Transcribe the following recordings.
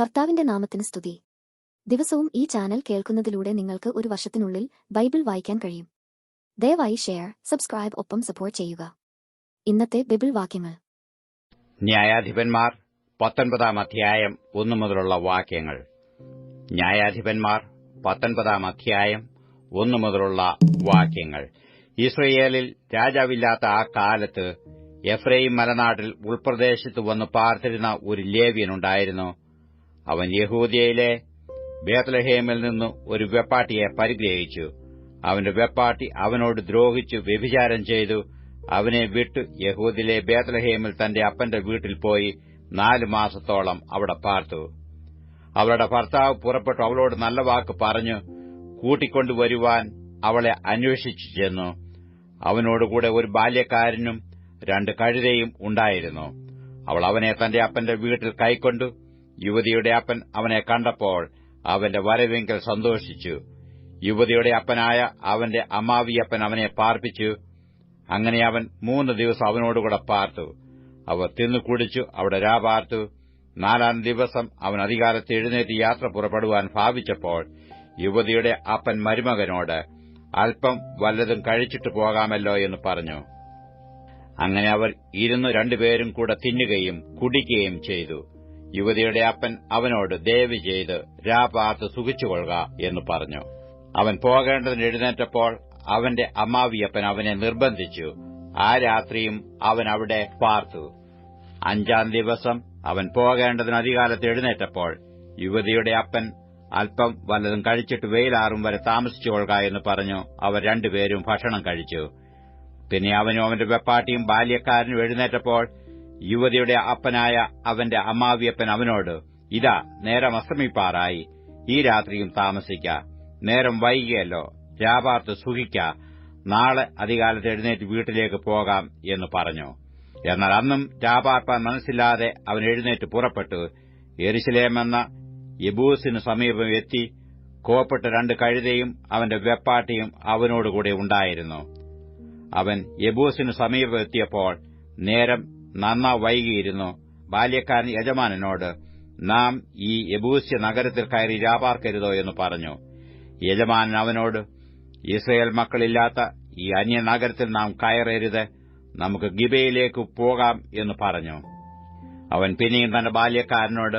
കർത്താവിന്റെ നാമത്തിന് സ്തുതി. ദിവസവും ഈ ചാനൽ കേൾക്കുന്നതിലൂടെ നിങ്ങൾക്ക് ഒരു വർഷത്തിനുള്ളിൽ ബൈബിൾ വായിക്കാൻ കഴിയും. ദയവായി ഷെയർ സബ്സ്ക്രൈബ് ഒപ്പം സപ്പോർട്ട് ചെയ്യുക. ഇന്നത്തെ ബൈബിൾ വാക്യങ്ങൾ. ന്യായാധിപന്മാർ പത്തൊൻപതാം അധ്യായം ഒന്നു മുതലുള്ള വാക്യങ്ങൾ. ന്യായാധിപന്മാർ പത്തൊൻപതാം അധ്യായം ഒന്നു മുതലുള്ള വാക്യങ്ങൾ. ഇസ്രയേലിൽ രാജാവില്ലാത്ത ആ കാലത്ത് എഫ്രൈം മലനാട്ടിൽ ഉൾപ്രദേശത്ത് വന്ന് പാർത്തിരുന്ന ഒരു ലേവ്യനുണ്ടായിരുന്നു അവൻ യഹൂദിയയിലെ ബേത്ലഹേമിൽ നിന്ന് ഒരു വെപ്പാട്ടിയെ പരിഗ്രഹിച്ചു. അവന്റെ വെപ്പാട്ടി അവനോട് ദ്രോഹിച്ചു വ്യഭിചാരം ചെയ്തു. അവനെ വിട്ടു യഹൂദിലെ ബേത്ലഹേമിൽ തന്റെ അപ്പന്റെ വീട്ടിൽ പോയി നാലു മാസത്തോളം അവിടെ പാർത്തു. അവളുടെ ഭർത്താവ് പുറപ്പെട്ടു അവളോട് നല്ല വാക്ക് പറഞ്ഞു കൂട്ടിക്കൊണ്ടുവരുവാൻ അവളെ അന്വേഷിച്ചു ചെന്നു. അവനോടുകൂടെ ഒരു ബാല്യക്കാരനും രണ്ട് കഴുതയും ഉണ്ടായിരുന്നു. അവൾ അവനെ തന്റെ അപ്പന്റെ വീട്ടിൽ കൈക്കൊണ്ടു യുവതിയുടെ അപ്പൻ അവനെ കണ്ടപ്പോൾ അവന്റെ വരവെങ്കിൽ സന്തോഷിച്ചു. യുവതിയുടെ അപ്പനായ അവന്റെ അമാവിയപ്പൻ അവനെ പാർപ്പിച്ചു. അങ്ങനെ അവൻ മൂന്ന് ദിവസം അവനോടുകൂടെ പാർത്തു. അവർ തിന്നു കുടിച്ചു അവിടെ രാപാർത്തു നാലാം ദിവസം അവൻ അധികാരത്തെ എഴുന്നേറ്റ് യാത്ര പുറപ്പെടുവാൻ ഭാവിച്ചപ്പോൾ യുവതിയുടെ അപ്പൻ മരുമകനോട് അല്പം വല്ലതും കഴിച്ചിട്ട് പോകാമല്ലോ എന്ന് പറഞ്ഞു. അങ്ങനെ അവർ ഇരുന്ന് രണ്ടുപേരും കൂടെ തിന്നുകയും കുടിക്കുകയും ചെയ്തു. യുവതിയുടെ അപ്പൻ അവനോട് ദയവ് ചെയ്ത് രാപാർത്ത് സുഖിച്ചുകൊള്ളുക എന്ന് പറഞ്ഞു. അവൻ പോകേണ്ടതിന് എഴുന്നേറ്റപ്പോൾ അവന്റെ അമ്മാവിയപ്പൻ അവനെ നിർബന്ധിച്ചു. ആ രാത്രിയും അവൻ അവിടെ പാർത്തു. അഞ്ചാം ദിവസം അവൻ പോകേണ്ടതിന് അധികാലത്ത് എഴുന്നേറ്റപ്പോൾ യുവതിയുടെ അപ്പൻ അല്പം വല്ലതും കഴിച്ചിട്ട് വെയിലാറും വരെ താമസിച്ചുകൊള്ളുക എന്ന് പറഞ്ഞു. അവർ രണ്ടുപേരും ഭക്ഷണം കഴിച്ചു. പിന്നെ അവനും അവന്റെ വെപ്പാട്ടിയും ബാല്യക്കാരനും എഴുന്നേറ്റപ്പോൾ യുവതിയുടെ അപ്പനായ അവന്റെ അമ്മാവിയപ്പൻ അവനോട് ഇതാ നേരം അസ്തമിപ്പാറായി. ഈ രാത്രിയും താമസിക്ക. നേരം വൈകിയല്ലോ. രാപാർത്ത് സുഖിക്ക. നാളെ അധികാലത്ത് എഴുന്നേറ്റ് വീട്ടിലേക്ക് പോകാം എന്ന് പറഞ്ഞു. എന്നാൽ അന്നും രാപാർപ്പാൻ മനസ്സില്ലാതെ അവൻ എഴുന്നേറ്റ് പുറപ്പെട്ടു. എരിശിലേമെന്ന യബൂസിന് സമീപം എത്തി കോപ്പെട്ട രണ്ട് കഴുതയും അവന്റെ വെപ്പാട്ടിയും അവനോടുകൂടെ ഉണ്ടായിരുന്നു. അവൻ യബൂസിന് സമീപം എത്തിയപ്പോൾ നേരം നന്ന വൈകിയിരുന്നു. ബാല്യക്കാരൻ യജമാനനോട് നാം ഈ യബൂസ്യ നഗരത്തിൽ കയറി രാപാർക്കരുതോ എന്ന് പറഞ്ഞു. യജമാനൻ അവനോട് ഇസ്രയേൽ മക്കളില്ലാത്ത ഈ അന്യനഗരത്തിൽ നാം കയറരുത്. നമുക്ക് ഗിബയിലേക്ക് പോകാം എന്ന് പറഞ്ഞു. അവൻ പിന്നെയും തന്റെ ബാല്യക്കാരനോട്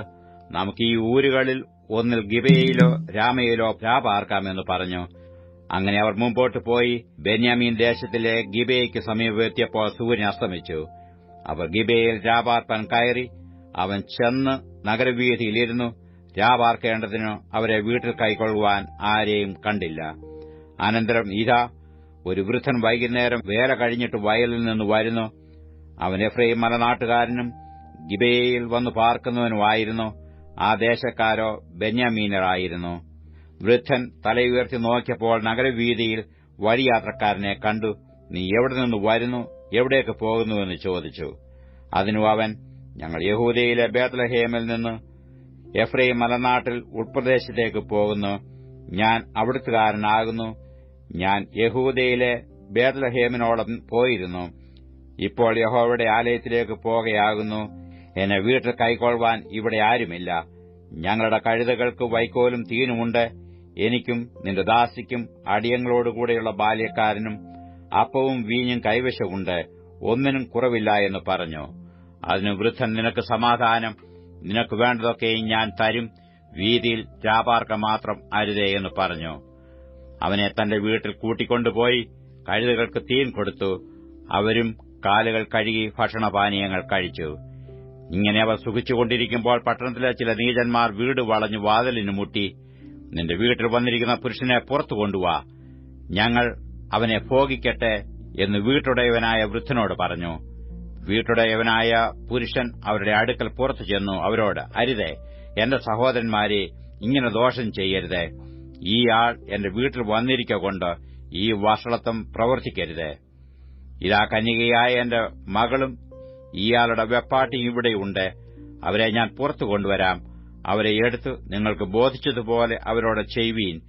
നമുക്ക് ഈ ഊരുകളിൽ ഒന്നിൽ ഗിബയിലോ രാമയിലോ രാപാർക്കാമെന്ന് പറഞ്ഞു. അങ്ങനെ അവർ മുമ്പോട്ട് പോയി. ബെന്യാമീൻ ദേശത്തിലെ ഗിബയ്ക്ക് സമീപമെത്തിയപ്പോൾ സൂര്യൻ അസ്തമിച്ചു. അവർ ഗിബയിൽ രാപാർപ്പാൻ കയറി അവൻ ചെന്ന് നഗരവീഥിയിലിരുന്നു. രാപാർക്കേണ്ടതിന് അവരെ വീട്ടിൽ കൈക്കൊള്ളുവാൻ ആരെയും കണ്ടില്ല. അനന്തരം ഇതാ ഒരു വൃദ്ധൻ വൈകുന്നേരം വേല കഴിഞ്ഞിട്ട് വയലിൽ നിന്ന് വരുന്നു. അവൻ എഫ്രൈം മലനാട്ടുകാരനും ഗിബയിൽ വന്ന് പാർക്കുന്നവനുമായിരുന്നു. ആ ദേശക്കാരോ ബെന്യാമീനറായിരുന്നു വൃദ്ധൻ തലയുയർത്തി നോക്കിയപ്പോൾ നഗരവീതിയിൽ വഴിയാത്രക്കാരനെ കണ്ടു. നീ എവിടെ നിന്ന് വരുന്നു? എവിടേക്ക് പോകുന്നുവെന്ന് ചോദിച്ചു. അതിനു അവൻ ഞങ്ങൾ യഹൂദയിലെ ബേത്ലഹേമിൽ നിന്ന് എഫ്രൈം മലനാട്ടിൽ ഉൾപ്രദേശത്തേക്ക് പോകുന്നു. ഞാൻ അവിടുത്തുകാരനാകുന്നു. ഞാൻ യഹൂദയിലെ ബേത്ലഹേമിനോടം പോയിരുന്നു. ഇപ്പോൾ യഹോവയുടെ ആലയത്തിലേക്ക് പോകയാകുന്നു. എന്നെ വീട്ടിൽ കൈക്കൊള്ളുവാൻ ഇവിടെ ആരുമില്ല. ഞങ്ങളുടെ കഴുതകൾക്ക് വൈക്കോലും തീനുമുണ്ട്. എനിക്കും നിന്റെ ദാസിക്കും അടിയങ്ങളോടുകൂടെയുള്ള ബാല്യക്കാരനും അപ്പവും വീഞ്ഞും കൈവശമുണ്ട്. ഒന്നിനും കുറവില്ല എന്ന് പറഞ്ഞു. അതിന് വൃദ്ധൻ നിനക്ക് സമാധാനം. നിനക്ക് വേണ്ടതൊക്കെയും ഞാൻ തരും. വീതിയിൽ രാപാർക്ക മാത്രം അരുതേ എന്ന് പറഞ്ഞു. അവനെ തന്റെ വീട്ടിൽ കൂട്ടിക്കൊണ്ടുപോയി കഴുതകൾക്ക് തീൻ കൊടുത്തു. അവരും കാലുകൾ കഴുകി ഭക്ഷണപാനീയങ്ങൾ കഴിച്ചു. ഇങ്ങനെ അവർ സുഖിച്ചുകൊണ്ടിരിക്കുമ്പോൾ പട്ടണത്തിലെ ചില നീചന്മാർ വീട് വളഞ്ഞു വാതിലിന് മുട്ടി. നിന്റെ വീട്ടിൽ വന്നിരിക്കുന്ന പുരുഷനെ പുറത്തു കൊണ്ടുവാ. ഞങ്ങൾ അവനെ ഭോഗിക്കട്ടെ എന്ന് വീട്ടുടയവനായ വൃദ്ധനോട് പറഞ്ഞു. വീട്ടുടയവനായ പുരുഷൻ അവരുടെ അടുക്കൽ പുറത്തു ചെന്നു അവരോട് അരുതേ എന്റെ സഹോദരന്മാരെ ഇങ്ങനെ ദോഷം ചെയ്യരുത്. ഈ ആൾ എന്റെ വീട്ടിൽ വന്നിരിക്കൊണ്ട് ഈ വഷളത്വം പ്രവർത്തിക്കരുത്. ഇതാ കന്യകയായ എന്റെ മകളും ഇയാളുടെ വെപ്പാട്ടിയും ഇവിടെയുണ്ട് അവരെ ഞാൻ പുറത്തു കൊണ്ടുവരാം. അവരെ എടുത്ത് നിങ്ങൾക്ക് ബോധിച്ചതുപോലെ അവരോട് ചെയ്യുവീൻ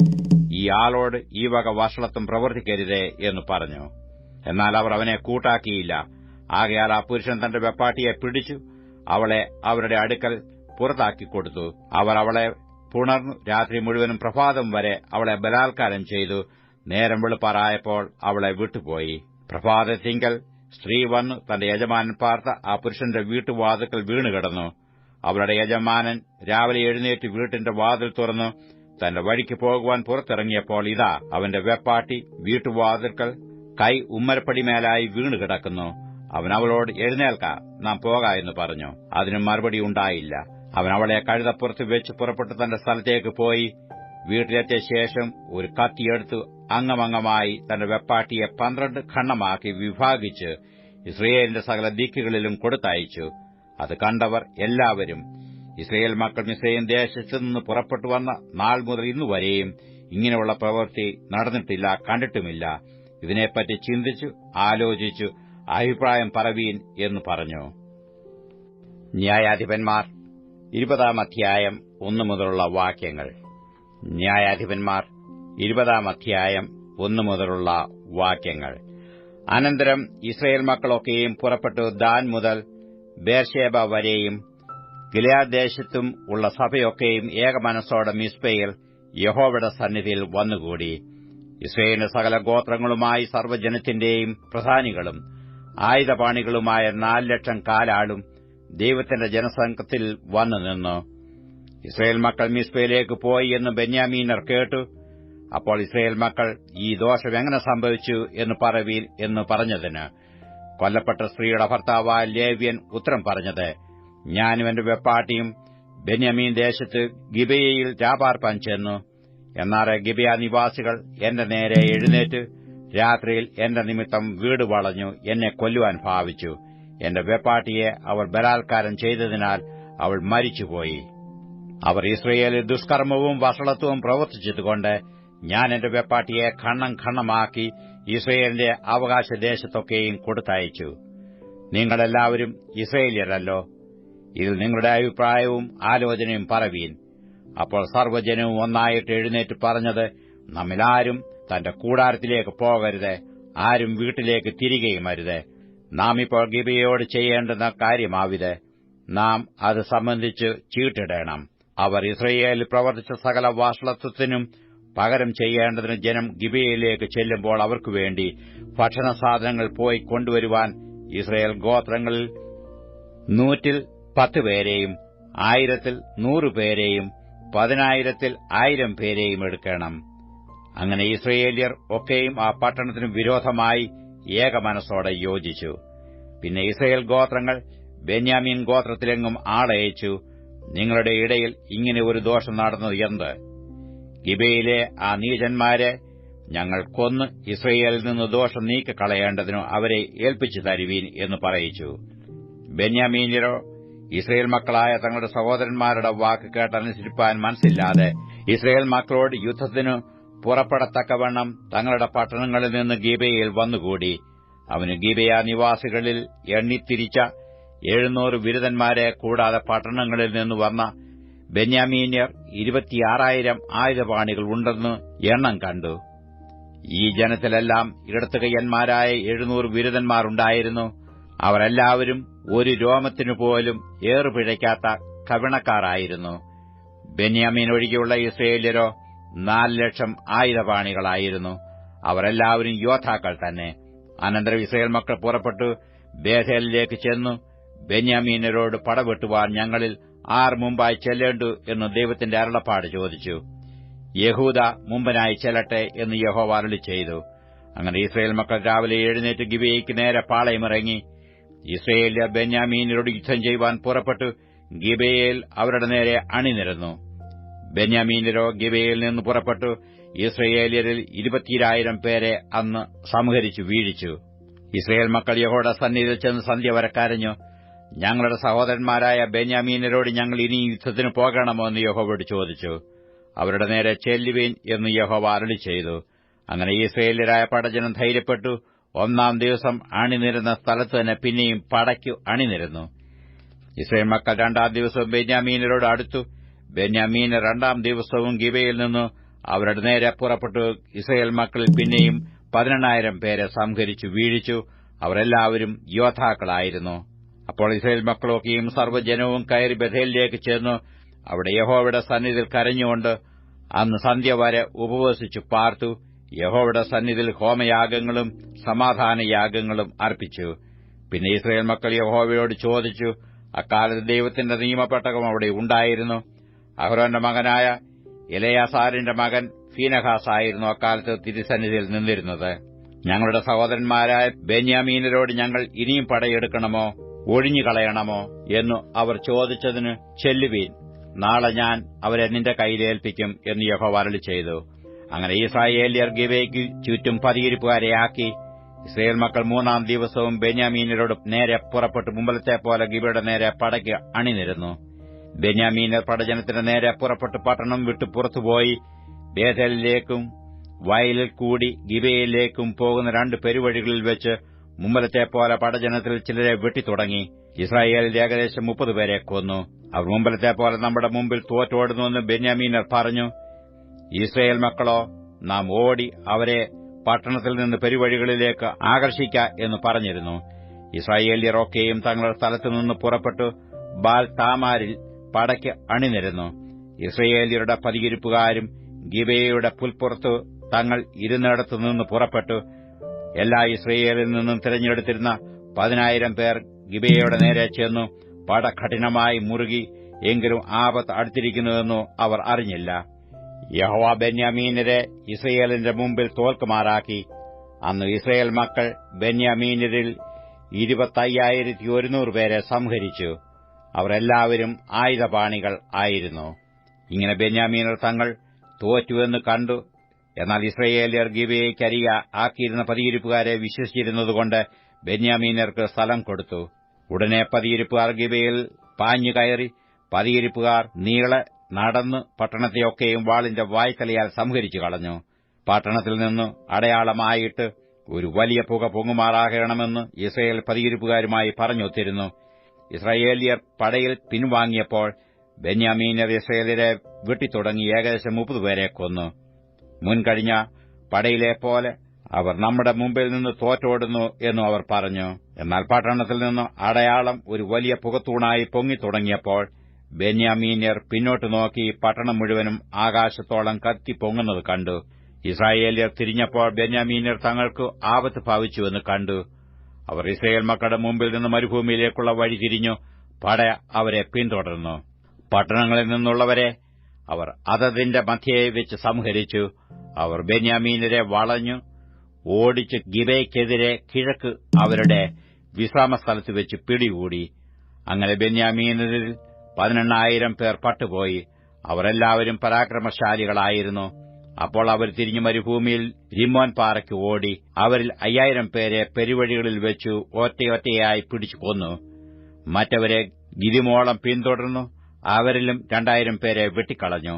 ആളോട് ഈ വക വഷളത്വം പ്രവർത്തിക്കരുതേ എന്ന് പറഞ്ഞു. എന്നാൽ അവർ അവനെ കൂട്ടാക്കിയില്ല. ആകയാൽ ആ പുരുഷൻ തന്റെ വെപ്പാട്ടിയെ പിടിച്ചു അവളെ അവരുടെ അടുക്കൽ പുറത്താക്കിക്കൊടുത്തു അവർ അവളെ പുണർന്നു. രാത്രി മുഴുവനും പ്രഭാതം വരെ അവളെ ബലാത്കാരം ചെയ്തു. നേരം വെളുപ്പാറായപ്പോൾ അവളെ വിട്ടുപോയി. പ്രഭാതത്തിങ്കൽ സ്ത്രീ വന്നു. തന്റെ യജമാനൻ പാർത്ത ആ പുരുഷന്റെ വീട്ടുവാതുക്കൽ വീണുകിടന്നു. അവരുടെ യജമാനൻ രാവിലെ എഴുന്നേറ്റ് വീട്ടിന്റെ വാതിൽ തുറന്നു. തന്റെ വഴിക്ക് പോകുവാൻ പുറത്തിറങ്ങിയപ്പോൾ ഇതാ അവന്റെ വെപ്പാട്ടി വീട്ടുവാതിൽക്കൽ കൈ ഉമ്മരപ്പടിമേലായി വീണുകിടക്കുന്നു അവൻ അവളോട് എഴുന്നേൽക്ക നാം പോക എന്ന് പറഞ്ഞു. അതിന് മറുപടി ഉണ്ടായില്ല. അവൻ അവളെ കഴുതപ്പുറത്ത് വെച്ച് പുറപ്പെട്ട് തന്റെ സ്ഥലത്തേക്ക് പോയി. വീട്ടിലെത്തിയ ശേഷം ഒരു കത്തിയെടുത്തു അംഗമംഗമായി തന്റെ വെപ്പാട്ടിയെ പന്ത്രണ്ട് ഖണ്ഡമാക്കി വിഭാഗിച്ച് ഇസ്രയേലിന്റെ സകല ദിക്കുകളിലും കൊടുത്തയച്ചു. അത് കണ്ടവർ എല്ലാവരും ഇസ്രയേൽ മക്കൾ മിസ്രൈൻ ദേശത്തു നിന്ന് പുറപ്പെട്ടു വന്ന നാൾ മുതൽ ഇന്നുവരെയും ഇങ്ങനെയുള്ള പ്രവൃത്തി നടന്നിട്ടില്ല കണ്ടിട്ടുമില്ല. ഇതിനെപ്പറ്റി ചിന്തിച്ചു ആലോചിച്ചു അഭിപ്രായം പറവീൻ എന്ന് പറഞ്ഞു. ന്യായാധിപന്മാർ ഇരുപതാം അധ്യായം ഒന്നു മുതലുള്ള വാക്യങ്ങൾ. ന്യായാധിപന്മാർ ഇരുപതാം അധ്യായം ഒന്നു മുതലുള്ള വാക്യങ്ങൾ. അനന്തരം ഇസ്രയേൽ മക്കളൊക്കെയും പുറപ്പെട്ടു ദാൻ മുതൽ ബേർഷേബ വരെയും ഗിലയാദ് ദേശത്തും ഉള്ള സഭയൊക്കെയും ഏകമനസ്സോടെ മിസ്ബയിൽ യഹോവയുടെ സന്നിധിയിൽ വന്നുകൂടി. ഇസ്രയേലിന്റെ സകല ഗോത്രങ്ങളുമായി സർവജനത്തിന്റെയും പ്രധാനികളും ആയുധപാണികളുമായ നാല് ലക്ഷം കാലാളും ദൈവത്തിന്റെ ജനസംഘത്തിൽ വന്നു നിന്നു. ഇസ്രയേൽ മക്കൾ മിസ്ബയിലേക്ക് പോയി എന്ന് ബെന്യാമീനർ കേട്ടു. അപ്പോൾ ഇസ്രയേൽ മക്കൾ ഈ ദോഷം എങ്ങനെ സംഭവിച്ചു എന്ന് പറവീൻ എന്ന് പറഞ്ഞതിന് കൊല്ലപ്പെട്ട സ്ത്രീയുടെ ഭർത്താവായ ലേവ്യൻ ഉത്തരം പറഞ്ഞത് ഞാനും എന്റെ വെപ്പാട്ടിയും ബെന്യാമീൻ ദേശത്ത് ഗിബയയിൽ രാപാർപ്പാൻ ചെന്നു. എന്നാറെ ഗിബയ നിവാസികൾ എന്റെ നേരെ എഴുന്നേറ്റ് രാത്രിയിൽ എന്റെ നിമിത്തം വീട് വളഞ്ഞു എന്നെ കൊല്ലുവാൻ ഭാവിച്ചു. എന്റെ വെപ്പാട്ടിയെ അവർ ബലാത്കാരം ചെയ്തതിനാൽ അവൾ മരിച്ചുപോയി. അവർ ഇസ്രയേലിൽ ദുഷ്കർമ്മവും വഷളത്വവും പ്രവർത്തിച്ചതുകൊണ്ട് ഞാൻ എന്റെ വെപ്പാട്ടിയെ ഖണ്ണം ഖണ്ണമാക്കി ഇസ്രയേലിന്റെ അവകാശദേശത്തൊക്കെയും കൊടുത്തയച്ചു. നിങ്ങളെല്ലാവരും ഇസ്രയേല്യരല്ലോ. ഇതിൽ നിങ്ങളുടെ അഭിപ്രായവും ആലോചനയും പറവീൻ. അപ്പോൾ സർവജനവും ഒന്നായിട്ട് എഴുന്നേറ്റ് പറഞ്ഞത് നമ്മിലാരും തന്റെ കൂടാരത്തിലേക്ക് പോകരുത് ആരും വീട്ടിലേക്ക് തിരികെയും അരുത്. നാം ഇപ്പോൾ ഗിബിയോട് ചെയ്യേണ്ടുന്ന കാര്യമാവിത്. നാം അത് സംബന്ധിച്ച് ചീട്ടിടണം. അവർ ഇസ്രയേലിൽ പ്രവർത്തിച്ച സകല വാഷളത്വത്തിനും പകരം ചെയ്യേണ്ടതിന് ജനം ഗിബിയയിലേക്ക് ചെല്ലുമ്പോൾ അവർക്കുവേണ്ടി ഭക്ഷണ സാധനങ്ങൾ പോയി കൊണ്ടുവരുവാൻ ഇസ്രയേൽ ഗോത്രങ്ങളിൽ നൂറ്റിൽ പത്ത് പേരെയും ആയിരത്തിൽ നൂറുപേരെയും പതിനായിരത്തിൽ ആയിരം പേരെയും എടുക്കണം. അങ്ങനെ ഇസ്രയേലിയർ ഒക്കെയും ആ പട്ടണത്തിനു വിരോധമായി ഏകമനസ്സോടെ യോജിച്ചു. പിന്നെ ഇസ്രയേൽ ഗോത്രങ്ങൾ ബെന്യാമീൻ ഗോത്രത്തിലെങ്ങും ആളയച്ചു. നിങ്ങളുടെ ഇടയിൽ ഇങ്ങനെ ഒരു ദോഷം നടന്നത് എന്ത്? ഗിബയിലെ ആ നീചന്മാരെ ഞങ്ങൾ കൊന്ന് ഇസ്രയേലിൽ നിന്ന് ദോഷം നീക്കിക്കളയേണ്ടതിനു അവരെ ഏൽപ്പിച്ചു തരുവീൻ എന്ന് പറയിച്ചു. ബെന്യാമീന്യരോ ഇസ്രയേൽ മക്കളായ തങ്ങളുടെ സഹോദരന്മാരുടെ വാക്ക് കേട്ടനുസരിപ്പാൻ മനസ്സില്ലാതെ ഇസ്രയേൽ മക്കളോട് യുദ്ധത്തിനു പുറപ്പെടത്തക്കവണ്ണം തങ്ങളുടെ പട്ടണങ്ങളിൽ നിന്ന് ഗീബയിൽ വന്നുകൂടി. അവന് ഗീബയ നിവാസികളിൽ എണ്ണിത്തിരിച്ച എഴുന്നൂറ് ബിരുദന്മാരെ കൂടാതെ പട്ടണങ്ങളിൽ നിന്ന് വന്ന ബെന്യാമീന്യർ ഇരുപത്തിയാറായിരം ആയുധപാണികൾ ഉണ്ടെന്ന് എണ്ണം കണ്ടു. ഈ ജനത്തിലെല്ലാം ഇടത്തുകയ്യന്മാരായ എഴുന്നൂറ് ബിരുദന്മാരുണ്ടായിരുന്നു അവരെല്ലാവരും ഒരു രോമത്തിനു പോലും ഏറുപിഴയ്ക്കാത്ത കവിണക്കാരായിരുന്നു. ബെന്യാമീൻ ഒഴികെയുള്ള ഇസ്രയേല്യരോ നാല് ലക്ഷം ആയുധപാണികളായിരുന്നു. അവരെല്ലാവരും യോദ്ധാക്കൾ തന്നെ. അനന്തരം ഇസ്രയേൽ മക്കൾ പുറപ്പെട്ടു. ബേഥേലിലേക്ക് ചെന്നു. ബെന്യാമീനരോട് പടവെട്ടുവാൻ ഞങ്ങളിൽ ആർ മുമ്പായി ചെല്ലേണ്ടു എന്ന് ദൈവത്തിന്റെ അരുളപ്പാട് ചോദിച്ചു. യഹൂദ മുമ്പനായി ചെല്ലട്ടെ എന്ന് യഹോവ ചെയ്തു അങ്ങനെ ഇസ്രയേൽ മക്കൾ രാവിലെ എഴുന്നേറ്റ് ഗിബയ്ക്ക് നേരെ പാളയമിറങ്ങി ഇസ്രയേലിയ ബെന്യാമീനരോട് യുദ്ധം ചെയ്യുവാൻ പുറപ്പെട്ടു. ഗിബയിൽ അവരുടെ നേരെ അണിനിരന്നു. ബെന്യാമീനരോ ഗിബയിൽ നിന്ന് പുറപ്പെട്ടു. ഇസ്രയേലിയരിൽ ഇരുപത്തിരായിരം പേരെ അന്ന് സംഹരിച്ചു വീഴിച്ചു. ഇസ്രയേൽ മക്കൾ യഹോയുടെ സന്നിധിയിൽ ചെന്ന് സന്ധ്യ വരെ കരഞ്ഞു. ഞങ്ങളുടെ സഹോദരന്മാരായ ബെന്യാമീനരോട് ഞങ്ങൾ ഇനി യുദ്ധത്തിന് പോകണമോ എന്ന് യഹോവയോട് ചോദിച്ചു. അവരുടെ നേരെ ചെല്ലുവീൻ എന്ന് യഹോവ അരളി ചെയ്തു. അങ്ങനെ ഇസ്രയേലിയരായ പടജനം ധൈര്യപ്പെട്ടു. ഒന്നാം ദിവസം അണിനിരുന്ന സ്ഥലത്ത് തന്നെ പിന്നെയും പടയ്ക്കു അണിനിരുന്നു. ഇസ്രയേൽ മക്കൾ രണ്ടാം ദിവസവും ബെന്യാമീനരോട് അടുത്തു. ബെന്യാമീന് രണ്ടാം ദിവസവും ഗിബയിൽ നിന്ന്. അവരുടെ നേരെ പുറപ്പെട്ടു. ഇസ്രയേൽ മക്കളിൽ പിന്നെയും പതിനെണ്ണായിരം പേരെ സംഹരിച്ചു വീഴിച്ചു. അവരെല്ലാവരും യോദ്ധാക്കളായിരുന്നു. അപ്പോൾ ഇസ്രയേൽ മക്കളൊക്കെയും സർവജനവും കയറി ബഥേലിലേക്ക് ചേർന്നു അവിടെ യഹോവയുടെ സന്നിധിയിൽ കരഞ്ഞുകൊണ്ട് അന്ന് സന്ധ്യ വരെ ഉപവസിച്ചു പാർത്തു. യഹോവയുടെ സന്നിധിയിൽ ഹോമയാഗങ്ങളും സമാധാനയാഗങ്ങളും അർപ്പിച്ചു. പിന്നെ ഇസ്രയേൽ മക്കൾ യഹോവയോട് ചോദിച്ചു അക്കാലത്ത് ദൈവത്തിന്റെ നിയമപ്പെട്ടകം അവിടെ ഉണ്ടായിരുന്നു? അഹ്റോന്റെ മകനായ ഇലയാസാറിന്റെ മകൻ ഫീനഹാസ് ആയിരുന്നു അക്കാലത്ത് തിരുസന്നിധിയിൽ നിന്നിരുന്നത്. ഞങ്ങളുടെ സഹോദരന്മാരായ ബെന്യാമീനരോട് ഞങ്ങൾ ഇനിയും പടയെടുക്കണമോ? ഒഴിഞ്ഞുകളയണമോ? എന്നു അവർ ചോദിച്ചതിന് ചെല്ലുവീൻ. നാളെ ഞാൻ അവരെ നിന്റെ കയ്യിലേൽപ്പിക്കും എന്ന് യഹോവ അരുളി ചെയ്തു. അങ്ങനെ ഇസ്രായേലിയർ ഗിബയ്ക്ക് ചുറ്റും പതിയിരിപ്പുകാരെയാക്കി ഇസ്രയേൽ മക്കൾ മൂന്നാം ദിവസവും ബെന്യാമീനരോട് നേരെ പുറപ്പെട്ട് മുമ്പലത്തെ പോലെ ഗിബയുടെ നേരെ പടയ്ക്ക് അണിനിരുന്നു. ബെന്യാമീനർ പടജനത്തിന് നേരെ പുറപ്പെട്ട് പട്ടണം വിട്ടു പുറത്തുപോയി. ബേതലിലേക്കും വയലിൽ കൂടി ഗിബയിലേക്കും പോകുന്ന രണ്ട് പെരുവഴികളിൽ വെച്ച് മുമ്പലത്തെ പോലെ പടജനത്തിൽ ചിലരെ വെട്ടിത്തുടങ്ങി. ഇസ്രായേലിൽ ഏകദേശം മുപ്പത് പേരെ കൊന്നു. അവർ മുമ്പലത്തെ പോലെ നമ്മുടെ മുമ്പിൽ തോറ്റോടുന്നുവെന്ന് ബെന്യാമീനർ പറഞ്ഞു. ഇസ്രായേൽ മക്കളോ നാം ഓടി അവരെ പട്ടണത്തിൽ നിന്ന് പെരുവഴികളിലേക്ക് ആകർഷിക്ക എന്ന് പറഞ്ഞിരുന്നു. ഇസ്രായേലിയർ ഒക്കെയും തങ്ങളുടെ സ്ഥലത്തു നിന്ന് പുറപ്പെട്ടു ബാൽ താമാരിൽ പടയ്ക്ക് അണിനിരുന്നു. ഇസ്രയേലിയരുടെ പതിയിരിപ്പുകാരും ഗിബയുടെ പുൽപ്പുറത്ത് തങ്ങൾ ഇരുന്നിടത്തു നിന്ന് പുറപ്പെട്ടു. എല്ലാ ഇസ്രയേലിൽ നിന്നും തിരഞ്ഞെടുത്തിരുന്ന പതിനായിരം പേർ ഗിബയുടെ നേരെ ചെന്നു പട കഠിനമായി മുറുകി എങ്കിലും ആപത്ത് അടുത്തിരിക്കുന്നുവെന്നോ അവർ അറിഞ്ഞില്ല. യഹോവ ബെന്യാമീനരെ ഇസ്രയേലിന്റെ മുമ്പിൽ തോൽക്കുമാറാക്കി. അന്ന് ഇസ്രയേൽ മക്കൾ ബെന്യാമീനരിൽ ഇരുപത്തയ്യായിരത്തി ഒരുന്നൂറ് പേരെ സംഹരിച്ചു. അവരെല്ലാവരും ആയുധപാണികൾ ആയിരുന്നു. ഇങ്ങനെ ബെന്യാമീനർ തങ്ങൾ തോറ്റുവെന്ന് കണ്ടു. എന്നാൽ ഇസ്രയേലിയർ ഗിബയ്ക്കരിക ആക്കിയിരുന്ന പതിയിരിപ്പുകാരെ വിശ്വസിച്ചിരുന്നതുകൊണ്ട് ബെന്യാമീനർക്ക് സ്ഥലം കൊടുത്തു. ഉടനെ പതിയിരിപ്പുകാർ ഗിബയിൽ പാഞ്ഞു കയറി പതിയിരിപ്പുകാർ നീളെ നടന്ന് പട്ടണത്തെയൊക്കെയും വാളിന്റെ വായ്ത്തലയാൽ സംഹരിച്ചു കളഞ്ഞു. പട്ടണത്തിൽ നിന്ന് അടയാളമായിട്ട് ഒരു വലിയ പുക പൊങ്ങുമാറാകണമെന്ന് ഇസ്രയേൽ പതിയിരിപ്പുകാരുമായി പറഞ്ഞൊത്തിരുന്നു. ഇസ്രായേലിയർ പടയിൽ പിൻവാങ്ങിയപ്പോൾ ബെന്യാമീനർ ഇസ്രയേലിയരെ വെട്ടിത്തുടങ്ങി ഏകദേശം മുപ്പത് പേരെ കൊന്നു. മുൻകഴിഞ്ഞ പടയിലെ പോലെ അവർ നമ്മുടെ മുമ്പിൽ നിന്ന് തോറ്റോടുന്നു എന്നും അവർ പറഞ്ഞു. എന്നാൽ പട്ടണത്തിൽ നിന്ന് അടയാളം ഒരു വലിയ പുകത്തൂണായി പൊങ്ങിത്തുടങ്ങിയപ്പോൾ ബെന്യാമീന്യർ പിന്നോട്ട് നോക്കി പട്ടണം മുഴുവനും ആകാശത്തോളം കത്തി പൊങ്ങുന്നത് കണ്ടു. ഇസ്രായേലിയർ തിരിഞ്ഞപ്പോൾ ബെന്യാമീന്യർ തങ്ങൾക്ക് ആപത്ത് ഭാവിച്ചുവെന്ന് കണ്ടു. അവർ ഇസ്രയേൽ മക്കളുടെ മുമ്പിൽ നിന്ന് മരുഭൂമിയിലേക്കുള്ള വഴി തിരിഞ്ഞു. പട അവരെ പിന്തുടർന്നു. പട്ടണങ്ങളിൽ നിന്നുള്ളവരെ അവർ അതതിന്റെ മധ്യയെ വെച്ച് സംഹരിച്ചു. അവർ ബെന്യാമീനരെ വളഞ്ഞു. ഓടിച്ച് ഗിബയ്ക്കെതിരെ കിഴക്ക് അവരുടെ വിശ്രാമസ്ഥലത്ത് വെച്ച് പിടികൂടി. അങ്ങനെ ബെന്യാമീനരിൽ പതിനെണ്ണായിരം പേർ പട്ടുപോയി. അവരെല്ലാവരും പരാക്രമശാലികളായിരുന്നു. അപ്പോൾ അവർ തിരിഞ്ഞു മരുഭൂമിയിൽ രിമോൻ പാറയ്ക്ക് ഓടി അവരിൽ അയ്യായിരം പേരെ പെരുവഴികളിൽ വെച്ചു ഒറ്റയൊറ്റയായി പിടിച്ചു കൊന്നു. മറ്റവരെ ഗിരിമോളം പിന്തുടർന്നു അവരിലും രണ്ടായിരം പേരെ വെട്ടിക്കളഞ്ഞു.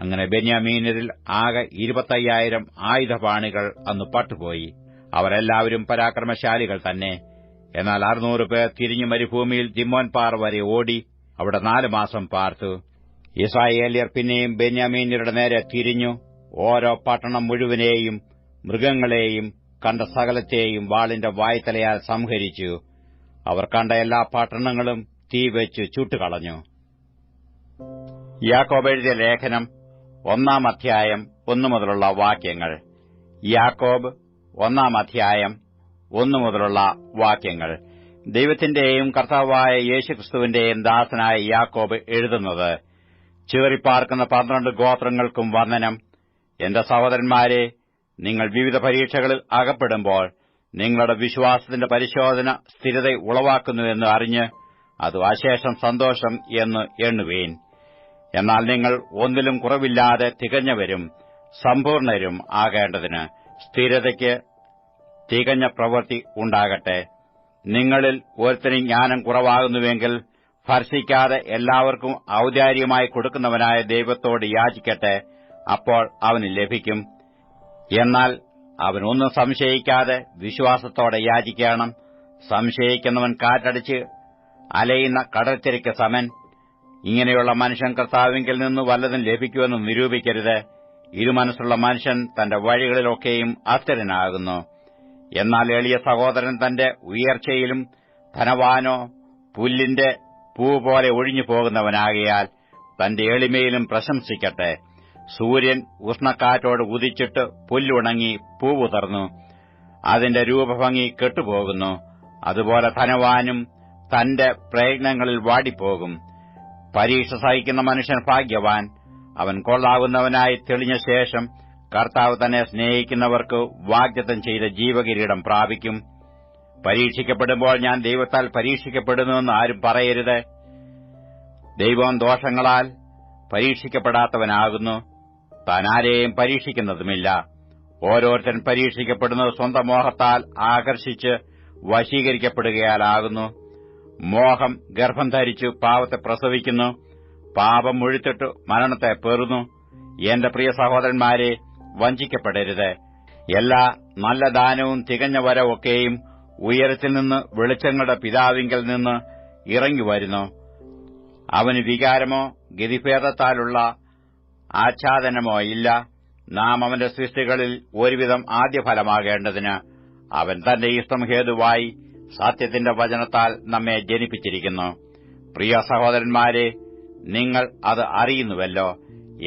അങ്ങനെ ബെന്യാമീനരിൽ ആകെ ഇരുപത്തയ്യായിരം ആയുധപാണികൾ അന്ന് പട്ടുപോയി. അവരെല്ലാവരും പരാക്രമശാലികൾ തന്നെ. എന്നാൽ അറുനൂറ് പേർ തിരിഞ്ഞു മരുഭൂമിയിൽ ദിമ്മോൻ പാറ വരെ ഓടി അവിടെ നാല് മാസം പാർത്തു. ഇസ്രായേലിയർ പിന്നെയും ബെന്യാമീന്യരുടെ നേരെ തിരിഞ്ഞു. ഓരോ പട്ടണം മുഴുവനെയും മൃഗങ്ങളെയും കണ്ട സകലത്തെയും വാളിന്റെ വായ്ത്തലയാൽ സംഹരിച്ചു. അവർ കണ്ട എല്ലാ പട്ടണങ്ങളും തീവെച്ച് ചുട്ടുകളഞ്ഞു. യാക്കോബ് എഴുതിയ ലേഖനം ഒന്നാം അധ്യായം ഒന്നു മുതലുള്ള വാക്യങ്ങൾ. യാക്കോബ് ഒന്നാം അധ്യായം ഒന്നു മുതലുള്ള വാക്യങ്ങൾ. ദൈവത്തിന്റെയും കർത്താവായ യേശുക്രിസ്തുവിന്റെയും ദാസനായ യാക്കോബ് എഴുതുന്നത് ചേറിപ്പാർക്കുന്ന പന്ത്രണ്ട് ഗോത്രങ്ങൾക്കും വന്ദനം എന്റെ സഹോദരന്മാരെ നിങ്ങൾ വിവിധ പരീക്ഷകളിൽ അകപ്പെടുമ്പോൾ നിങ്ങളുടെ വിശ്വാസത്തിന്റെ പരിശോധന സ്ഥിരത ഉളവാക്കുന്നുവെന്ന് അറിഞ്ഞ് അത് അശേഷം സന്തോഷം എന്ന് എണ്ണുവേൻ. എന്നാൽ നിങ്ങൾ ഒന്നിലും കുറവില്ലാതെ തികഞ്ഞവരും സമ്പൂർണരും ആകേണ്ടതിന് സ്ഥിരതയ്ക്ക് തികഞ്ഞ പ്രവൃത്തി ഉണ്ടാകട്ടെ. നിങ്ങളിൽ ഒരുത്തനും ജ്ഞാനം കുറവാകുന്നുവെങ്കിൽ ഭർഷിക്കാതെ എല്ലാവർക്കും ഔദാര്യമായി കൊടുക്കുന്നവനായ ദൈവത്തോട് യാചിക്കട്ടെ അപ്പോൾ അവന് ലഭിക്കും. എന്നാൽ അവനൊന്നും സംശയിക്കാതെ വിശ്വാസത്തോടെ യാചിക്കണം. സംശയിക്കുന്നവൻ കാറ്റടിച്ച് അലയുന്ന കടൽത്തിരയ്ക്ക് സമൻ. ഇങ്ങനെയുള്ള മനുഷ്യൻ കർത്താവിങ്കിൽ നിന്ന് വല്ലതും ലഭിക്കുമെന്ന് നിരൂപിക്കരുത്. ഇരുമനസ്സുള്ള മനുഷ്യൻ തന്റെ വഴികളിലൊക്കെയും അസ്ഥിരനാകുന്നു. എന്നാൽ എളിയ സഹോദരൻ തന്റെ ഉയർച്ചയിലും ധനവാനോ പുല്ലിന്റെ പൂ പോലെ ഒഴിഞ്ഞു പോകുന്നവനാകയാൽ തന്റെ എളിമയിലും പ്രശംസിക്കട്ടെ. സൂര്യൻ ഉഷ്ണക്കാറ്റോട് ഉദിച്ചിട്ട് പുല്ലുണങ്ങി പൂവുതർന്നു അതിന്റെ രൂപഭംഗി കെട്ടുപോകുന്നു. അതുപോലെ ധനവാനും തന്റെ പ്രയത്നങ്ങളിൽ വാടിപ്പോകും. പരീക്ഷ സഹിക്കുന്ന മനുഷ്യൻ ഭാഗ്യവാൻ. അവൻ കൊള്ളാവുന്നവനായി തെളിഞ്ഞ ശേഷം കർത്താവ് തന്നെ സ്നേഹിക്കുന്നവർക്ക് വാഗ്ദത്തം ചെയ്ത ജീവകിരീടം പ്രാപിക്കും. പരീക്ഷിക്കപ്പെടുമ്പോൾ ഞാൻ ദൈവത്താൽ പരീക്ഷിക്കപ്പെടുന്നുവെന്ന് ആരും പറയരുത്. ദൈവം ദോഷങ്ങളാൽ പരീക്ഷിക്കപ്പെടാത്തവനാകുന്നു. താനാരെയും പരീക്ഷിക്കുന്നതുമില്ല. ഓരോരുത്തൻ പരീക്ഷിക്കപ്പെടുന്നത് സ്വന്തം മോഹത്താൽ ആകർഷിച്ച് വശീകരിക്കപ്പെടുകയാലാകുന്നു. മോഹം ഗർഭം ധരിച്ചു പാവത്തെ പ്രസവിക്കുന്നു. പാപം മുഴുത്തിട്ടു മരണത്തെ പേറുന്നു. എന്റെ പ്രിയ സഹോദരന്മാരെ വഞ്ചിക്കപ്പെടരുത്. എല്ലാ നല്ല ദാനവും തികഞ്ഞ വരവൊക്കെയും ഉയരത്തിൽ നിന്ന് വെളിച്ചങ്ങളുടെ പിതാവിങ്കിൽ നിന്ന് ഇറങ്ങി വരുന്നു. അവന് വികാരമോ ഗതിഭേദത്താലുള്ള ആച്ഛാദനമോ ഇല്ല. നാം അവന്റെ സൃഷ്ടികളിൽ ഒരുവിധം ആദ്യഫലമാകേണ്ടതിന് അവൻ തന്റെ ഇഷ്ടം ഹേതുവായി സത്യത്തിന്റെ വചനത്താൽ നമ്മെ ജനിപ്പിച്ചിരിക്കുന്നു. പ്രിയ സഹോദരന്മാരെ നിങ്ങൾ അത് അറിയുന്നുവല്ലോ.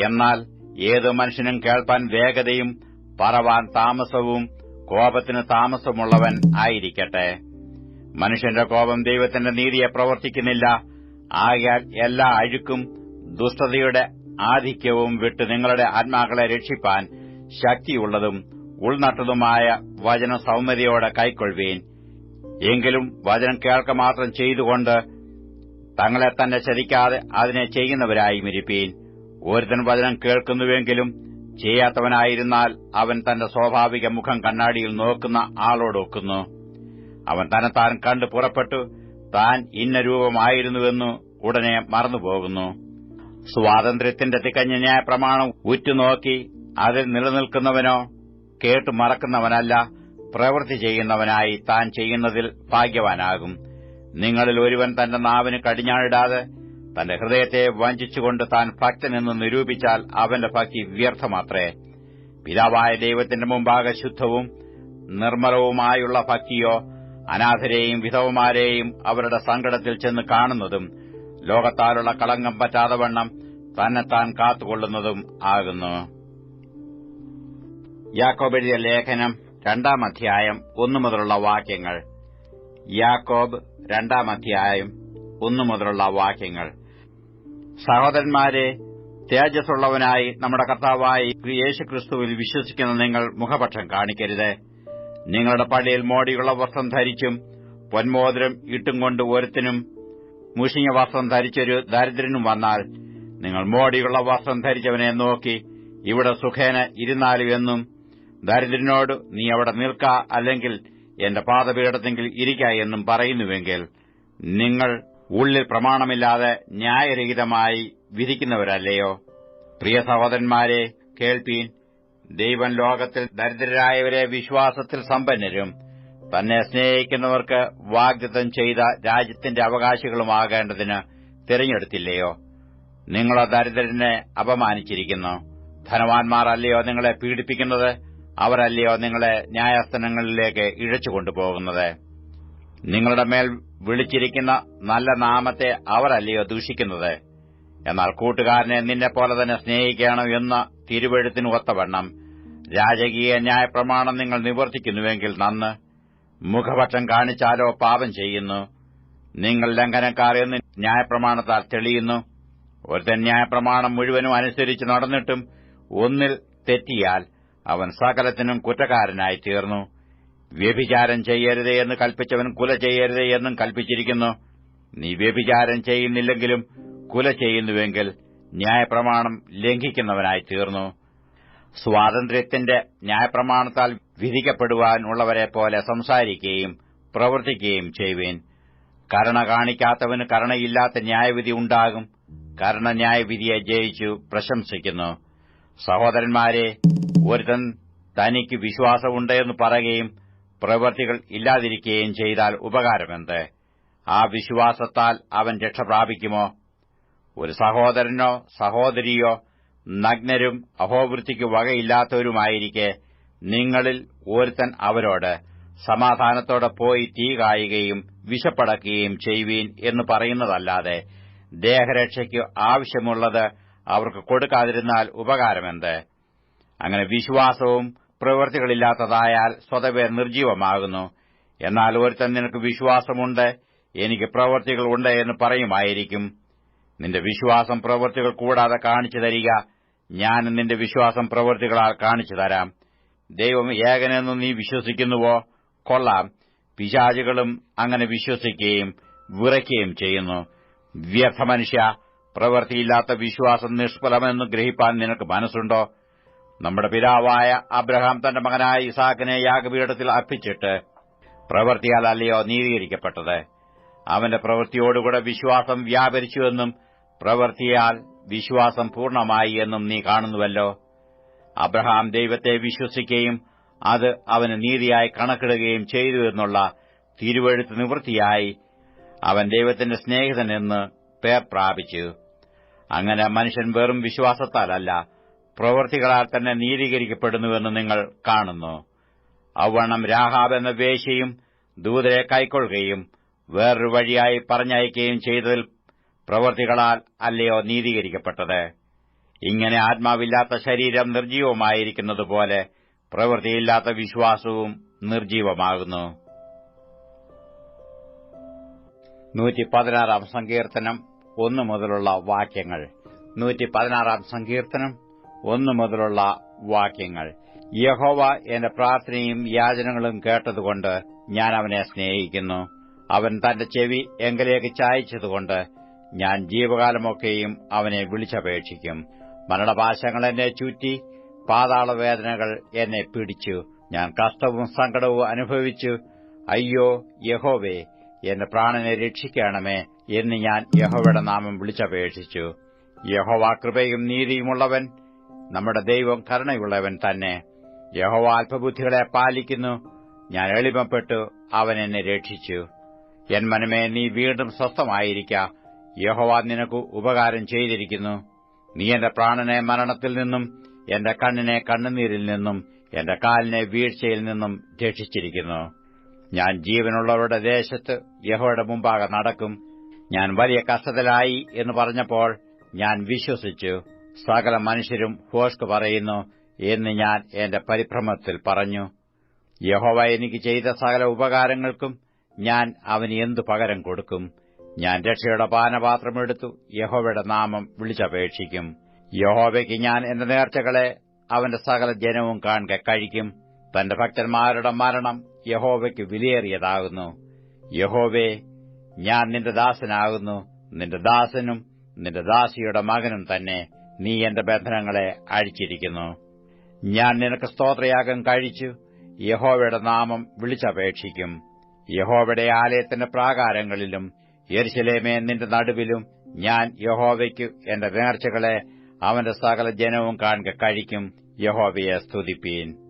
എന്നാൽ ഏതു മനുഷ്യനും കേൾപ്പാൻ വേഗതയും പറവാൻ താമസവും കോപത്തിന് താമസമുള്ളവൻ ആയിരിക്കട്ടെ. മനുഷ്യന്റെ കോപം ദൈവത്തിന്റെ നീതിയെ പ്രവർത്തിക്കുന്നില്ല. ആകയാൽ എല്ലാ അഴുക്കും ദുഷ്ടതയുടെ ആധിക്യവും വിട്ട് നിങ്ങളുടെ ആത്മാക്കളെ രക്ഷിപ്പാൻ ശക്തിയുള്ളതും ഉൾനട്ടതുമായ വചന സൌമ്യതയോടെ കൈക്കൊള്ളുവീൻ എങ്കിലും വചനം കേൾക്ക മാത്രം ചെയ്തുകൊണ്ട് തങ്ങളെ തന്നെ ചതിക്കാതെ അതിനെ ചെയ്യുന്നവരായി ഇരിപ്പീൻ ഒരുത്തൻ വചനം കേൾക്കുന്നുവെങ്കിലും ചെയ്യാത്തവനായിരുന്നാൽ അവൻ തന്റെ സ്വാഭാവിക മുഖം കണ്ണാടിയിൽ നോക്കുന്ന ആളോടൊക്കുന്നു അവൻ തന്നെത്താൻ കണ്ടു പുറപ്പെട്ടു താൻ ഇന്ന രൂപമായിരുന്നുവെന്നു ഉടനെ മറന്നുപോകുന്നു. സ്വാതന്ത്ര്യത്തിന്റെ തികഞ്ഞ ന്യായപ്രമാണം ഉറ്റുനോക്കി അതിൽ നിലനിൽക്കുന്നവനോ കേട്ടു മറക്കുന്നവനല്ല പ്രവൃത്തി ചെയ്യുന്നവനായി താൻ ചെയ്യുന്നതിൽ ഭാഗ്യവാനാകും. നിങ്ങളിൽ ഒരുവൻ തന്റെ നാവിന് കടിഞ്ഞാണിടാതെ തന്റെ ഹൃദയത്തെ വഞ്ചിച്ചുകൊണ്ട് താൻ ഭക്തനെന്ന് നിരൂപിച്ചാൽ അവന്റെ ഭക്തി വ്യർത്ഥമാത്രേ. പിതാവായ ദൈവത്തിന്റെ മുമ്പാകെ ശുദ്ധവും നിർമ്മലവുമായുള്ള ഭക്തിയോ അനാഥരെയും വിധവമാരെയും അവരുടെ സങ്കടത്തിൽ ചെന്ന് കാണുന്നതും ലോകത്താലുള്ള കളങ്കം പറ്റാതെ വണ്ണം തന്നെത്താൻ കാത്തുകൊള്ളുന്നതും ആകുന്നു. യാക്കോബെഴുതിയ ലേഖനം രണ്ടാം അധ്യായം ഒന്നു മുതലുള്ള വാക്യങ്ങൾ. യാക്കോബ് രണ്ടാം അധ്യായം ഒന്നു മുതലുള്ള വാക്യങ്ങൾ. സഹോദരന്മാരെ തേജസ്സുള്ളവനായി നമ്മുടെ കർത്താവായി യേശുക്രിസ്തുവിൽ വിശ്വസിക്കുന്ന നിങ്ങൾ മുഖപക്ഷം കാണിക്കരുത്. നിങ്ങളുടെ പള്ളിയിൽ മോടിയുള്ള വസ്ത്രം ധരിച്ചും പൊന്മോതിരം ഇട്ടും കൊണ്ട് ഒരുത്തിനും മുഷിഞ്ഞ വസ്ത്രം ധരിച്ചൊരു ദരിദ്രനും വന്നാൽ നിങ്ങൾ മോടിയുള്ള വസ്ത്രം ധരിച്ചവനെ നോക്കി ഇവിടെ സുഖേന ഇരുന്നാലും എന്നും ദരിദ്രനോട് നീ അവിടെ നിൽക്ക അല്ലെങ്കിൽ എന്റെ പാതപീഠത്തെങ്കിൽ ഇരിക്ക എന്നും പറയുന്നുവെങ്കിൽ നിങ്ങൾ ഉള്ളിൽ പ്രമാണമില്ലാതെ ന്യായരഹിതമായി വിധിക്കുന്നവരല്ലയോ? പ്രിയ സഹോദരന്മാരെ കേൾപ്പീൻ ദൈവം ലോകത്തിൽ ദരിദ്രരായവരെ വിശ്വാസത്തിൽ സമ്പന്നരും. തന്നെ സ്നേഹിക്കുന്നവർക്ക് വാഗ്ദത്തം ചെയ്ത രാജ്യത്തിന്റെ അവകാശികളുമാകേണ്ടതിന് തിരഞ്ഞെടുത്തില്ലയോ? നിങ്ങളോ ദരിദ്രനെ അപമാനിച്ചിരിക്കുന്നു. ധനവാന്മാരല്ലയോ നിങ്ങളെ പീഡിപ്പിക്കുന്നത്? അവരല്ലയോ നിങ്ങളെ ന്യായസ്ഥനങ്ങളിലേക്ക് ഇഴച്ചുകൊണ്ടുപോകുന്നത്? നിങ്ങളുടെ മേൽ വിളിച്ചിരിക്കുന്ന നല്ല നാമത്തെ അവരല്ലയോ ദൂഷിക്കുന്നത്? എന്നാൽ കൂട്ടുകാരനെ നിന്നെപ്പോലെ തന്നെ സ്നേഹിക്കണം എന്ന തിരുവഴുത്തിന് ഒത്തവണ്ണം രാജകീയ ന്യായപ്രമാണം നിങ്ങൾ നിവർത്തിക്കുന്നുവെങ്കിൽ നന്ന് മുഖപക്ഷം കാണിച്ചാലോ പാപം ചെയ്യുന്നു. നിങ്ങൾ ലംഘനക്കാർ എന്ന് ന്യായപ്രമാണത്താൽ തെളിയുന്നു. ഒരുത്തൻ ന്യായപ്രമാണം മുഴുവനും അനുസരിച്ച് നടന്നിട്ടും ഒന്നിൽ തെറ്റിയാൽ അവൻ സകലത്തിനും കുറ്റക്കാരനായി തീർന്നു. വ്യഭിചാരം ചെയ്യരുതേ എന്ന് കൽപ്പിച്ചവൻ കുല ചെയ്യരുതേ എന്നും കൽപ്പിച്ചിരിക്കുന്നു. നീ വ്യഭിചാരം ചെയ്യുന്നില്ലെങ്കിലും കുല ചെയ്യുന്നുവെങ്കിൽ ന്യായപ്രമാണം ലംഘിക്കുന്നവനായി തീർന്നു. സ്വാതന്ത്ര്യത്തിന്റെ ന്യായപ്രമാണത്താൽ വിധിക്കപ്പെടുവാനുള്ളവരെ പോലെ സംസാരിക്കുകയും പ്രവർത്തിക്കുകയും ചെയ്യുവേൻ. കരുണ കാണിക്കാത്തവന് കരുണയില്ലാത്ത ന്യായവിധി ഉണ്ടാകും. കരുണ ന്യായവിധിയെ ജയിച്ചു പ്രശംസിക്കുന്നു. സഹോദരന്മാരെ ഒരുത്തൻ തനിക്ക് വിശ്വാസമുണ്ടെന്ന് പറയുകയും പ്രവൃത്തികൾ ഇല്ലാതിരിക്കുകയും ചെയ്താൽ ഉപകാരമെന്ത്? ആ വിശ്വാസത്താൽ അവൻ രക്ഷ പ്രാപിക്കുമോ? ഒരു സഹോദരനോ സഹോദരിയോ നഗ്നരും അഹോവൃത്തിക്ക് വകയില്ലാത്തവരുമായിരിക്കെ നിങ്ങളിൽ ഒരുത്തൻ അവരോട് സമാധാനത്തോടെ പോയി തീ കായുകയും വിശപ്പടക്കുകയും ചെയ്യുവീൻ എന്ന് പറയുന്നതല്ലാതെ ദേഹരക്ഷയ്ക്ക് ആവശ്യമുള്ളത് അവർക്ക് കൊടുക്കാതിരുന്നാൽ ഉപകാരമെന്ത്? അങ്ങനെ വിശ്വാസവും പ്രവൃത്തികളില്ലാത്തതായാൽ സ്വതവേ നിർജീവമാകുന്നു എന്നാൽ ഒരുത്തൻ നിനക്ക് വിശ്വാസമുണ്ട് എനിക്ക് പ്രവൃത്തികൾ ഉണ്ട് എന്ന് പറയുമായിരിക്കും. നിന്റെ വിശ്വാസം പ്രവൃത്തികൾ കൂടാതെ കാണിച്ചു തരിക ഞാൻ നിന്റെ വിശ്വാസം പ്രവൃത്തികളാൽ കാണിച്ചു തരാം. ദൈവം ഏകനെന്ന് നീ വിശ്വസിക്കുന്നുവോ? കൊള്ളാം. പിശാചുകളും അങ്ങനെ വിശ്വസിക്കുകയും വിറയ്ക്കുകയും ചെയ്യുന്നു. വ്യർത്ഥ മനുഷ്യ പ്രവൃത്തിയില്ലാത്ത വിശ്വാസം നിഷ്ഫലമെന്ന് ഗ്രഹിപ്പാൻ നിനക്ക് മനസ്സുണ്ടോ? നമ്മുടെ പിതാവായ അബ്രഹാം തന്റെ മകനായ ഇസാക്കിനെ യാഗപീഠത്തിൽ അർപ്പിച്ചിട്ട് പ്രവൃത്തിയാൽ അല്ലയോ നീതീകരിക്കപ്പെട്ടത്. അവന്റെ പ്രവൃത്തിയോടുകൂടെ വിശ്വാസം വ്യാപരിച്ചുവെന്നും പ്രവൃത്തിയാൽ വിശ്വാസം പൂർണമായി എന്നും നീ കാണുന്നുവല്ലോ. അബ്രഹാം ദൈവത്തെ വിശ്വസിക്കുകയും അത് അവന് നീതിയായി കണക്കിടുകയും ചെയ്തു എന്നുള്ള തിരുവഴുത്ത് നിവൃത്തിയായി അവൻ ദൈവത്തിന്റെ സ്നേഹിതനെന്ന് പേർ പ്രാപിച്ചു. അങ്ങനെ മനുഷ്യൻ വെറും വിശ്വാസത്താലല്ല പ്രവൃത്തികളാൽ തന്നെ നീതീകരിക്കപ്പെടുന്നുവെന്ന് നിങ്ങൾ കാണുന്നു. അവണ്ണം രാഹാബ് എന്ന വേശ്യയും ദൂതരെ കൈക്കൊള്ളുകയും വേറൊരു വഴിയായി പറഞ്ഞയക്കുകയും ചെയ്തതിൽ പ്രവൃത്തികളാൽ അല്ലയോ നീതീകരിക്കപ്പെട്ടത്. ഇങ്ങനെ ആത്മാവില്ലാത്ത ശരീരം നിർജീവമായിരിക്കുന്നതുപോലെ പ്രവൃത്തിയില്ലാത്ത വിശ്വാസവും പതിനാറാം സങ്കീർത്തനം ഒന്നു മുതലുള്ള വാക്യങ്ങൾ. നൂറ്റി പതിനാറാം സങ്കീർത്തനം ഒന്നു മുതലുള്ള വാക്യങ്ങൾ. യഹോവ എന്റെ പ്രാർത്ഥനയും യാചനകളും കേട്ടതുകൊണ്ട് ഞാൻ അവനെ സ്നേഹിക്കുന്നു. അവൻ തന്റെ ചെവി എങ്കിലേക്ക് ചായച്ചതുകൊണ്ട് ഞാൻ ജീവകാലമൊക്കെയും അവനെ വിളിച്ചപേക്ഷിക്കും. മരണപാശങ്ങൾ എന്നെ ചുറ്റി പാതാളവേദനകൾ എന്നെ പിടിച്ചു. ഞാൻ കഷ്ടവും സങ്കടവും അനുഭവിച്ചു. അയ്യോ യഹോവേ എന്റെ പ്രാണനെ രക്ഷിക്കണമേ എന്ന് ഞാൻ യഹോവയുടെ നാമം വിളിച്ചപേക്ഷിച്ചു. യഹോവ കൃപയും നീതിയുമുള്ളവൻ. നമ്മുടെ ദൈവം കരുണയുള്ളവൻ തന്നെ. യഹോവ അല്പബുദ്ധികളെ പാലിക്കുന്നു. ഞാൻ എളിമപ്പെട്ടു. അവൻ എന്നെ രക്ഷിച്ചു. എൻ മനമേ നീ വീണ്ടും സ്വസ്ഥമായിരിക്ക. യഹോവ നിനക്ക് ഉപകാരം ചെയ്തിരിക്കുന്നു. നീ എന്റെ പ്രാണനെ മരണത്തിൽ നിന്നും എന്റെ കണ്ണിനെ കണ്ണുനീരിൽ നിന്നും എന്റെ കാലിനെ വീഴ്ചയിൽ നിന്നും രക്ഷിച്ചിരിക്കുന്നു. ഞാൻ ജീവനുള്ളവരുടെ ദേശത്ത് യഹോയുടെ മുമ്പാകെ നടക്കും. ഞാൻ വലിയ കഷ്ടത്തിലായി എന്ന് പറഞ്ഞപ്പോൾ ഞാൻ വിശ്വസിച്ചു. സകല മനുഷ്യരും ഹോഷ്ക്ക് പറയുന്നു എന്ന് ഞാൻ എന്റെ പരിഭ്രമത്തിൽ പറഞ്ഞു. യഹോവ എനിക്ക് ചെയ്ത സകല ഉപകാരങ്ങൾക്കും ഞാൻ അവന് എന്തു പകരം കൊടുക്കും? ഞാൻ രക്ഷയുടെ പാനപാത്രമെടുത്തു യഹോവയുടെ നാമം വിളിച്ചപേക്ഷിക്കും. യഹോവയ്ക്ക് ഞാൻ എന്റെ നേർച്ചകളെ അവന്റെ സകല ജനവും കാണെ കഴിക്കും. തന്റെ ഭക്തന്മാരുടെ മരണം യഹോവയ്ക്ക് വിലയേറിയതാകുന്നു. യഹോവേ ഞാൻ നിന്റെ ദാസനാകുന്നു. നിന്റെ ദാസനും നിന്റെ ദാസിയുടെ മകനും തന്നെ. നീ എന്റെ ബന്ധനങ്ങളെ അഴിച്ചിരിക്കുന്നു. ഞാൻ നിനക്ക് സ്തോത്രയാഗം കഴിച്ചു. യഹോവയുടെ നാമം വിളിച്ചപേക്ഷിക്കും. യഹോവയുടെ ആലയത്തിന്റെ പ്രാകാരങ്ങളിലും യരിശിലേമേ നിന്റെ നടുവിലും ഞാൻ യഹോവയ്ക്ക് എന്റെ നേർച്ചകളെ അവന്റെ സകല ജനവും കാണുക കഴിക്കും. യഹോവയെ സ്തുതിപ്പീൻ.